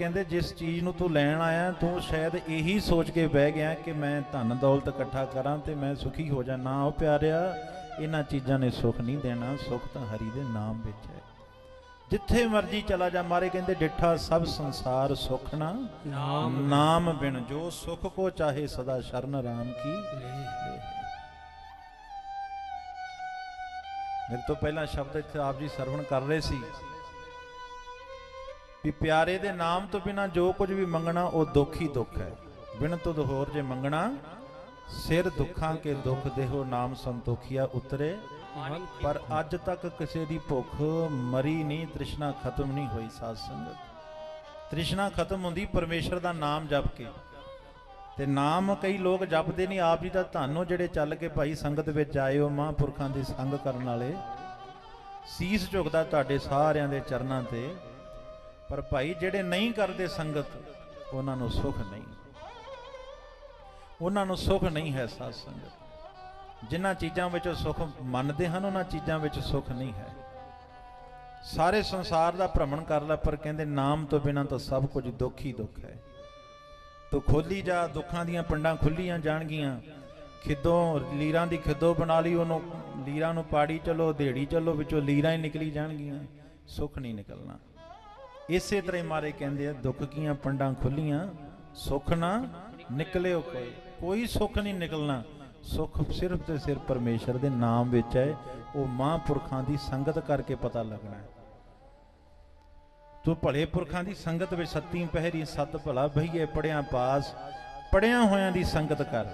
ਕਹਿੰਦੇ ਜਿਸ ਚੀਜ਼ ਨੂੰ ਤੂੰ ਲੈਣ ਆਇਆ ਤੂੰ ਸ਼ਾਇਦ ਇਹੀ ਸੋਚ ਕੇ ਬਹਿ ਗਿਆ ਕਿ ਮੈਂ ਧਨ ਦੌਲਤ ਇਕੱਠਾ ਕਰਾਂ ਤੇ ਮੈਂ ਸੁਖੀ ਹੋ ਜਾ ਨਾ। ਉਹ ਪਿਆਰਿਆ ਇਹਨਾਂ ਚੀਜ਼ਾਂ ਨੇ ਸੁਖ ਨਹੀਂ ਦੇਣਾ ਸੁਖ ਤਾਂ ਹਰੀ ਦੇ ਨਾਮ ਵਿੱਚ ਹੈ। ਜਿੱਥੇ ਮਰਜ਼ੀ ਚਲਾ ਜਾ ਮਾਰੇ ਕਹਿੰਦੇ ਡਿੱਠਾ ਸਭ ਸੰਸਾਰ ਸੁਖ ਨਾ। ਨਾਮ ਨਾਮ ਬਿਨ ਜੋ ਸੁਖ ਕੋ ਚਾਹੇ ਸਦਾ ਸ਼ਰਨ ਰਾਮ ਕੀ। ਮੇਰੇ ਤੋਂ ਪਹਿਲਾਂ ਸ਼ਬਦ ਇੱਥੇ ਆਪ ਜੀ ਸਰਵਣ ਕਰ ਰਹੇ ਸੀ। ਵੀ ਪਿਆਰੇ ਦੇ ਨਾਮ ਤੋਂ ਬਿਨਾ ਜੋ ਕੁਝ ਵੀ ਮੰਗਣਾ, ਉਹ ਦੁੱਖ ਹੀ ਦੁੱਖ ਹੈ। ਬਿਨ ਤੁਧ ਹੋਰ ਜੇ ਮੰਗਣਾ, ਸਿਰ ਦੁੱਖਾਂ ਕੇ ਦੁੱਖ ਦੇਹੋ, ਨਾਮ ਸੰਤੋਖੀਆ ਉਤਰੇ। ਪਰ ਅੱਜ ਤੱਕ ਕਿਸੇ ਦੀ ਭੁੱਖ ਮਰੀ ਨਹੀਂ, ਤ੍ਰਿਸ਼ਨਾ ਖਤਮ ਨਹੀਂ ਹੋਈ ਸਾਧ ਸੰਗਤ। ਤ੍ਰਿਸ਼ਨਾ ਖਤਮ ਹੁੰਦੀ ਪਰਮੇਸ਼ਰ ਦਾ ਨਾਮ ਜਪ ਕੇ। ਤੇ ਨਾਮ ਕਈ ਲੋਕ ਜਪਦੇ ਨਹੀਂ, ਆਪ ਜੀ ਦਾ ਧੰਨੋ ਜਿਹੜੇ ਚੱਲ ਕੇ ਭਾਈ ਸੰਗਤ ਵਿੱਚ ਆਏ ਹੋ, ਮਹਾਂਪੁਰਖਾਂ ਦੀ ਸੰਗ ਕਰਨ ਵਾਲੇ, ਸੀਸ ਝੁਕਦਾ ਤੁਹਾਡੇ ਸਾਰਿਆਂ ਦੇ ਚਰਨਾਂ ਤੇ। ਪਰ ਭਾਈ ਜਿਹੜੇ ਨਹੀਂ ਕਰਦੇ ਸੰਗਤ, ਉਹਨਾਂ ਨੂੰ ਸੁਖ ਨਹੀਂ। ਉਹਨਾਂ ਨੂੰ ਸੁਖ ਨਹੀਂ ਹੈ ਸਾਧ ਸੰਗਤ। ਜਿਨ੍ਹਾਂ ਚੀਜ਼ਾਂ ਵਿੱਚ ਉਹ ਸੁਖ ਮੰਨਦੇ ਹਨ, ਉਹਨਾਂ ਚੀਜ਼ਾਂ ਵਿੱਚ ਸੁਖ ਨਹੀਂ ਹੈ। ਸਾਰੇ ਸੰਸਾਰ ਦਾ ਭ੍ਰਮਣ ਕਰ ਲੈ, ਪਰ ਕਹਿੰਦੇ ਨਾਮ ਤੋਂ ਬਿਨਾਂ ਤਾਂ ਸਭ ਕੁਝ ਦੁੱਖ ਹੀ ਦੁੱਖ ਹੈ। ਤੂੰ ਖੋਲੀ ਜਾ, ਦੁੱਖਾਂ ਦੀਆਂ ਪੰਡਾਂ ਖੁੱਲੀਆਂ ਜਾਣਗੀਆਂ। ਖਿੱਦੋਂ, ਲੀਰਾਂ ਦੀ ਖਿੱਦੋ ਬਣਾ ਲਈ, ਉਹਨੂੰ ਲੀਰਾਂ ਨੂੰ ਪਾੜੀ ਚਲੋ ਦੇੜੀ ਚਲੋ, ਵਿੱਚੋਂ ਲੀਰਾਂ ਹੀ ਨਿਕਲੀ ਜਾਣਗੀਆਂ। ਸੁੱਖ ਨਹੀਂ ਨਿਕਲਣਾ। ਇਸੇ ਤਰ੍ਹਾਂ ਹੀ ਮਾਰੇ ਕਹਿੰਦੇ ਆ, ਦੁੱਖ ਕੀਆਂ ਪੰਡਾਂ ਖੁੱਲੀਆਂ, ਸੁੱਖ ਨਾ ਨਿਕਲਿਓ ਕੋਈ। ਕੋਈ ਸੁੱਖ ਨਹੀਂ ਨਿਕਲਣਾ। ਸੁੱਖ ਸਿਰਫ ਤੇ ਸਿਰਫ ਪਰਮੇਸ਼ਰ ਦੇ ਨਾਮ ਵਿੱਚ ਹੈ। ਉਹ ਮਹਾਂਪੁਰਖਾਂ ਦੀ ਸੰਗਤ ਕਰਕੇ ਪਤਾ ਲੱਗਣਾ ਹੈ। ਤੂੰ ਭਲੇ ਪੁਰਖਾਂ ਦੀ ਸੰਗਤ ਵਿੱਚ ਸੱਤੀ ਪਹਿਰੀ ਸਤ ਭਲਾ ਬਹੀਏ ਪੜਿਆਂ ਪਾਸ ਪੜਿਆਂ ਹੋਇਆਂ ਦੀ ਸੰਗਤ ਕਰ।